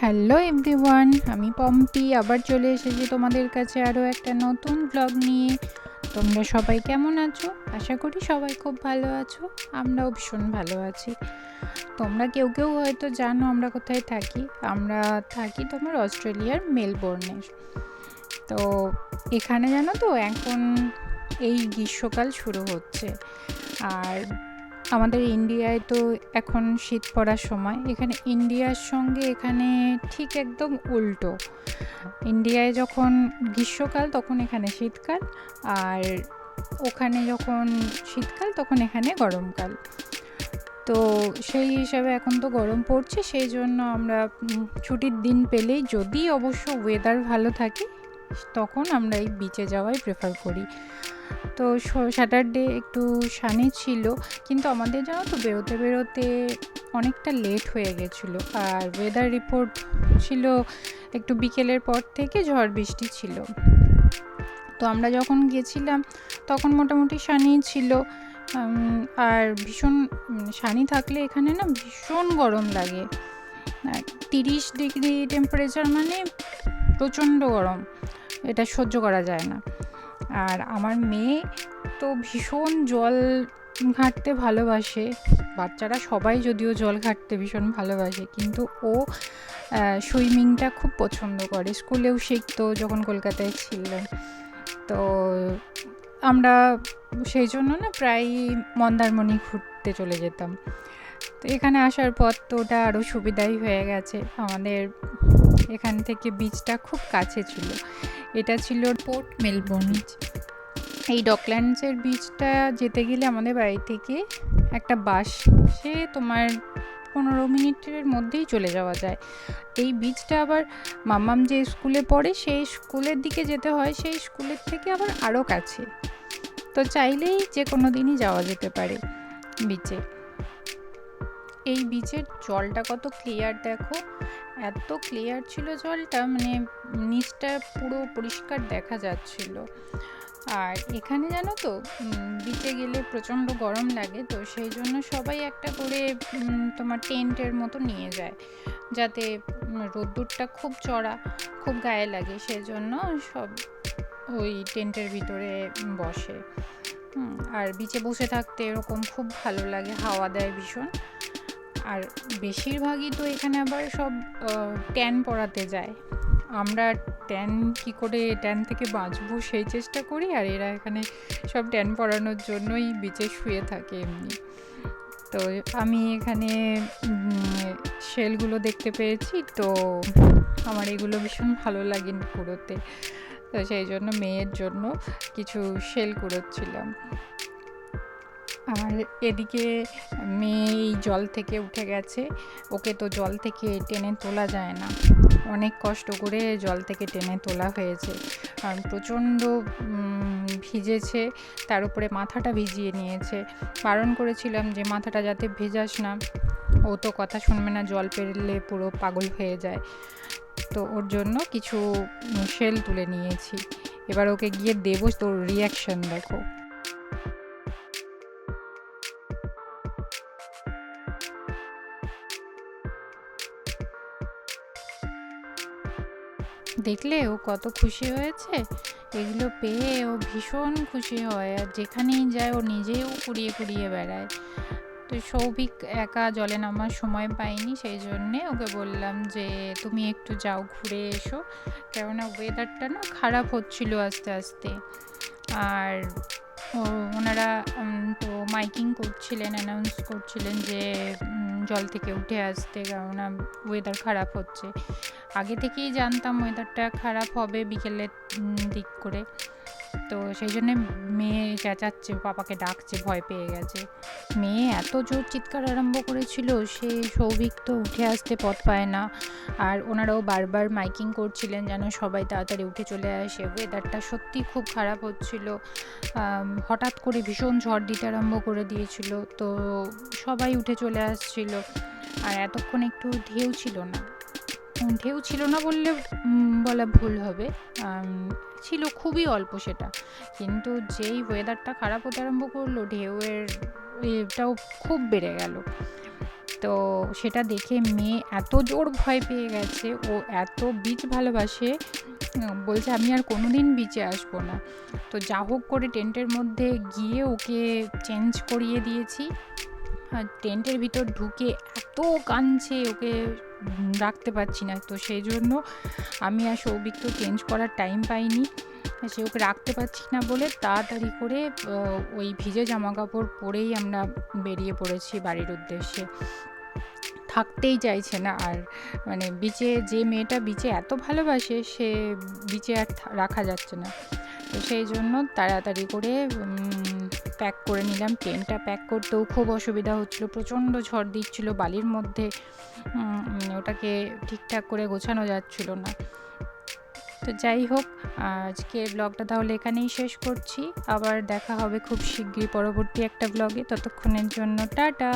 Hello everyone, আমি পম্পি, আবার চলে এসেছি তোমাদের কাছে আরও একটা নতুন ব্লগ নিয়ে। তোমরা সবাই কেমন আছো? আশা করি সবাই খুব ভালো আছো, আমরাও ভীষণ ভালো আছি। তোমরা কেউ কেউ হয়তো জানো আমরা কোথায় থাকি। আমরা থাকি তোমার অস্ট্রেলিয়ার মেলবোর্নের তো এখানে জানো তো, এখন এই গ্রীষ্মকাল শুরু হচ্ছে। আর আমাদের ইন্ডিয়ায় তো এখন শীত পড়ার সময়। এখানে ইন্ডিয়ার সঙ্গে এখানে ঠিক একদম উল্টো। ইন্ডিয়ায় যখন গ্রীষ্মকাল তখন এখানে শীতকাল, আর ওখানে যখন শীতকাল তখন এখানে গরমকাল। তো সেই হিসাবে এখন তো গরম পড়ছে, সেই জন্য আমরা ছুটির দিন পেলেই যদি অবশ্য ওয়েদার ভালো থাকে, তখন আমরা এই বিচে যাওয়াই প্রেফার করি। তো স্যাটারডে একটু সানি ছিল, কিন্তু আমাদের জানো তো বেরোতে বেরোতে অনেকটা লেট হয়ে গেছিল। আর ওয়েদার রিপোর্ট ছিল একটু বিকেলের পর থেকে ঝড় বৃষ্টি ছিল। তো আমরা যখন গেছিলাম, তখন মোটামুটি সানি ছিল। আর ভীষণ সানি থাকলে এখানে না ভীষণ গরম লাগে। তিরিশ ডিগ্রি টেম্পারেচার মানে প্রচণ্ড গরম। এটা সহ্য করা যায় না। আর আমার মেয়ে তো ভীষণ জল ঘাঁটতে ভালোবাসে। বাচ্চারা সবাই যদিও জল ঘাঁটতে ভীষণ ভালোবাসে, কিন্তু ও সুইমিংটা খুব পছন্দ করে। স্কুলেও শিখতো যখন কলকাতায় ছিল। তো আমরা সেই জন্য না প্রায় মন্দারমণি ঘুরতে চলে যেতাম। তো এখানে আসার পর তো ওটা আরও সুবিধাই হয়ে গেছে। আমাদের এখান থেকে বিচটা খুব কাছে ছিল। এটা ছিল পোর্ট মেলবোর্ন এই ডকল্যান্ডসের বিচটা যেতে গেলে আমাদের বাড়ি থেকে একটা বাস সে তোমার পনেরো মিনিটের মধ্যেই চলে যাওয়া যায়। এই বিচটা আবার মামাম যে স্কুলে পড়ে, সেই স্কুলের দিকে যেতে হয়, সেই স্কুলের থেকে আবার আরও কাছে। তো চাইলেই যে কোনো দিনই যাওয়া যেতে পারে বিচে এই বিচের জলটা কত ক্লিয়ার দেখো। এত ক্লিয়ার ছিল জলটা মানে নিচটা পুরো পরিষ্কার দেখা যাচ্ছিল। আর এখানে জানো তো বিচে গেলে প্রচণ্ড গরম লাগে, তো সেই জন্য সবাই একটা করে তোমার টেন্টের মতো নিয়ে যায়। যাতে রোদ্দুরটা খুব চড়া, খুব গায়ে লাগে, সেই জন্য সব ওই টেন্টের ভিতরে বসে। আর বিচে বসে থাকতে এরকম খুব ভালো লাগে, হাওয়া দেয় ভীষণ। আর বেশিরভাগই তো এখানে আবার সব ট্যান পড়াতে যায়। আমরা ট্যান কি করে ট্যান থেকে বাঁচবো সেই চেষ্টা করি, আর এরা এখানে সব ট্যান পড়ানোর জন্যই বিচে শুয়ে থাকে এমনি। তো আমি এখানে শেলগুলো দেখতে পেয়েছি, তো আমার এগুলো ভীষণ ভালো লাগে কুড়োতে তো সেই জন্য, মেয়ের জন্য কিছু শেল কুড়োচ্ছিলাম। আর এদিকে মেয়ে এই জল থেকে উঠে গেছে। ওকে তো জল থেকে টেনে তোলা যায় না। অনেক কষ্ট করে জল থেকে টেনে তোলা হয়েছে। কারণ প্রচণ্ড ভিজেছে। তার উপরে মাথাটা ভিজিয়ে নিয়েছে। বারণ করেছিলাম যে, মাথাটা যাতে ভেজাস না, ও তো কথা শুনবে না, জল পেরলে পুরো পাগল হয়ে যায়। তো ওর জন্য কিছু শেল তুলে নিয়েছি। এবার ওকে গিয়ে দেবো তোর রিয়াকশন দেখো। দেখলে ও কত খুশি হয়েছে? এগুলো পেয়ে ও ভীষণ খুশি হয় আর যেখানেই যায় ও নিজেও কুড়িয়ে কুড়িয়ে বেড়ায়। তো সৌভিক একা জলে নামার সময় পাইনি সেই জন্যে ওকে বললাম যে, তুমি একটু যাও, ঘুরে এসো। কেননা ওয়েদারটা না খারাপ হচ্ছিল আস্তে আস্তে। আর ওনারা তো মাইকিং করছিলেন অ্যানাউন্স করছিলেন যে জল থেকে উঠে আসতে কেননা ওয়েদার খারাপ হচ্ছে। আগে থেকেই জানতাম ওয়েদারটা খারাপ হবে বিকেলের দিক করে। তো সেই জন্যে মেয়ে চেঁচাচ্ছে, পাপাকে ডাকছে, ভয় পেয়ে গেছে। মেয়ে এত জোর চিৎকার আরম্ভ করেছিল, সে সৌভিক তো উঠে আসতে পথ পায় না। আর ওনারাও বারবার মাইকিং করছিলেন যেন সবাই তাড়াতাড়ি উঠে চলে আসে। ওয়েদারটা সত্যি খুব খারাপ হচ্ছিল। হঠাৎ করে ভীষণ ঝড় দিতে আরম্ভ করে দিয়েছিল। তো সবাই উঠে চলে আসছিল। আর এতক্ষণ একটু ঢেউ ছিল না। ঢেউ ছিল না বললে বলা ভুল হবে। ছিল খুবই অল্প সেটা। কিন্তু যেই ওয়েদারটা খারাপ হতে আরম্ভ করল, ঢেউয়ের এটাও খুব বেড়ে গেল। তো সেটা দেখে মেয়ে এত জোর ভয় পেয়ে গেছে, ও এত বিচ ভালোবাসে বলছে আমি আর কোনো দিন বিচে আসব না। তো যা হোক করে টেন্টের মধ্যে গিয়ে ওকে চেঞ্জ করিয়ে দিয়েছি। টেন্টের ভিতর ঢুকে এত কাঁদছে, ওকে রাখতে পারছি না। তো সেই জন্য আমি আর সৌভিক তো চেঞ্জ করার টাইম পাইনি। সে ওকে রাখতে পারছি না বলে তাড়াতাড়ি করে ওই ভিজে জামা কাপড় পরেই আমরা বেরিয়ে পড়েছি বাড়ির উদ্দেশ্যে। থাকতেই চাইছে না আর মানে বিচে যে মেয়েটা বিচে এত ভালোবাসে, সে বিচে আর রাখা যাচ্ছে না। তো সেই জন্য তাড়াতাড়ি করে প্যাক করে নিলাম। ট্রেনটা প্যাক করতেও খুব অসুবিধা হচ্ছিল। প্রচণ্ড ঝড় দিচ্ছিল, বালির মধ্যে ওটাকে ঠিকঠাক করে গোছানো যাচ্ছিল না। তো যাই হোক, আজকে ব্লগটা তাহলে এখানেই শেষ করছি। আবার দেখা হবে খুব শিগগিরই পরবর্তী একটা ব্লগে। ততক্ষণের জন্য টাটা!